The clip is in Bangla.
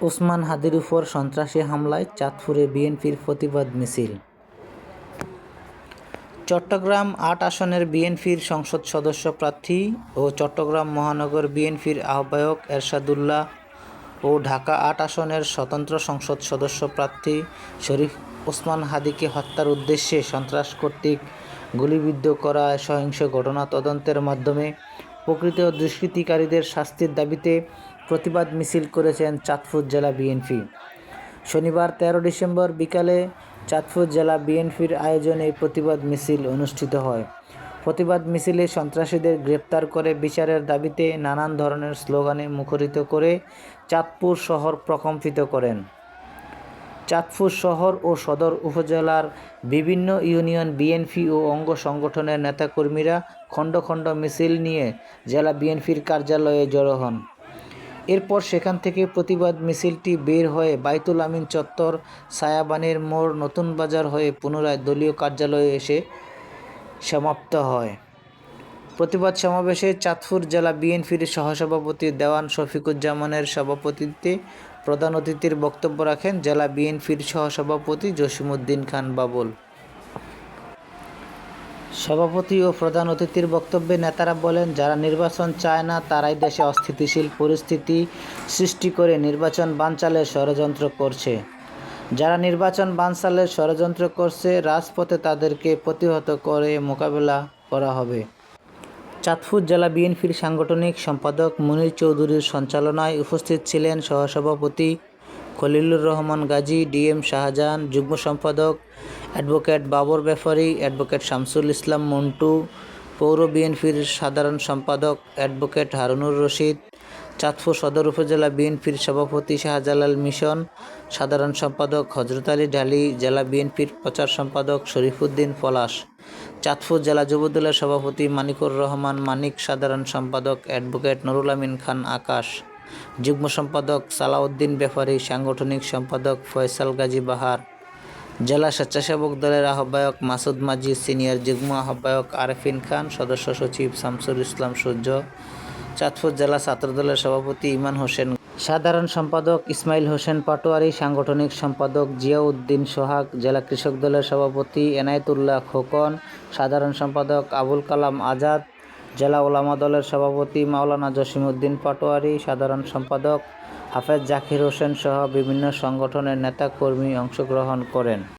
ওসমান হাদির উপর সন্ত্রাসী হামলায় চাঁদপুরে বিএনপির প্রতিবাদ মিছিল। চট্টগ্রাম আট আসনের বিএনপির সংসদ সদস্য প্রার্থী ও চট্টগ্রাম মহানগর বিএনপির আহ্বায়ক এরশাদুল্লাহ ও ঢাকা আট আসনের স্বতন্ত্র সংসদ সদস্য প্রার্থী শরীফ ওসমান হাদিকে হত্যার উদ্দেশ্যে সন্ত্রাস কর্তৃক গুলিবিদ্ধ করা সহিংস ঘটনা তদন্তের মাধ্যমে প্রকৃত দুষ্কৃতিকারীদের শাস্তির দাবিতে প্রতিবাদ মিছিল করেছেন চাঁদপুর জেলা বিএনপি। শনিবার তেরো ডিসেম্বর বিকালে চাঁদপুর জেলা বিএনপির আয়োজনে প্রতিবাদ মিছিল অনুষ্ঠিত হয়। প্রতিবাদ মিছিলে সন্ত্রাসীদের গ্রেপ্তার করে বিচারের দাবিতে নানান ধরনের স্লোগানে মুখরিত করে চাঁদপুর শহর প্রকম্পিত করেন। চাঁদপুর শহর ও সদর উপজেলার বিভিন্ন ইউনিয়ন বিএনপি ও অঙ্গ সংগঠনের নেতাকর্মীরা খণ্ড খণ্ড মিছিল নিয়ে জেলা বিএনপির কার্যালয়ে জড়ো হন। এরপর সেখান থেকে প্রতিবাদ মিছিলটি বের হয়ে বাইতুল আমিন চত্বর সায়াবানের মোড় নতুন বাজার হয়ে পুনরায় দলীয় কার্যালয়ে এসে সমাপ্ত হয়। প্রতিবাদ সমাবেশে চাঁদপুর জেলা বিএনপির সহসভাপতি দেওয়ান শফিকুজ্জামানের সভাপতিত্বে প্রধান অতিথির বক্তব্য রাখেন জেলা বিএনপির সহসভাপতি জসিমউদ্দিন খান বাবুল। সভাপতি ও প্রধান অতিথির বক্তব্যে নেতারা বলেন, যারা নির্বাচন চায় না, তারাই দেশে অস্থিতিশীল পরিস্থিতি সৃষ্টি করে নির্বাচন বানচালের ষড়যন্ত্র করছে। যারা নির্বাচন বানচালের ষড়যন্ত্র করছে, রাজপথে তাদেরকে প্রতিহত করে মোকাবেলা করা হবে। চাঁদপুর জেলা বিএনপির সাংগঠনিক সম্পাদক মুনির চৌধুরীর সঞ্চালনায় উপস্থিত ছিলেন সহসভাপতি খলিলুর রহমান গাজী, ডিএম শাহজাহান, যুগ্ম সম্পাদক, অ্যাডভোকেট বাবর ব্যাপারী অ্যাডভোকেট শামসুল ইসলাম মন্টু, পৌর বিএনপির সাধারণ সম্পাদক, অ্যাডভোকেট হারুনুর রশিদ, চাঁদপুর সদর উপজেলা বিএনপির সভাপতি শাহজালাল মিশন, সাধারণ সম্পাদক হজরত আলী ঢালি, জেলা বিএনপির প্রচার সম্পাদক শরীফুদ্দিন পলাশ, চাঁদপুর জেলা যুবদলের সভাপতি মানিকুর রহমান মানিক, সাধারণ সম্পাদক অ্যাডভোকেট নুরুল আমিন খান আকাশ। যুগ্ম সম্পাদক সালাউদ্দিন ব্যাপারী সাংগঠনিক সম্পাদক ফয়সাল গাজী বাহার, জেলা স্বেচ্ছাসেবক দলের আহ্বায়ক মাসুদ মাজি, সিনিয়র যুগ্ম আহ্বায়ক আরেফিন খান, সদস্য সচিব শামসুল ইসলাম সূর্য, চাঁদপুর জেলা ছাত্রদলের সভাপতি ইমান হোসেন, সাধারণ সম্পাদক ইসমাইল হোসেন পাটোয়ারি, সাংগঠনিক সম্পাদক জিয়াউদ্দিন সোহাগ, জেলা কৃষক দলের সভাপতি এনায়েতুল্লাহ খোকন, সাধারণ সম্পাদক আবুল কালাম আজাদ জেলা ওলামা দলের সভাপতি মাওলানা জসিম উদ্দিন পাটোয়ারি, সাধারণ সম্পাদক হাফেজ জাকির হোসেন সহ বিভিন্ন সংগঠনের নেতাকর্মী অংশগ্রহণ করেন।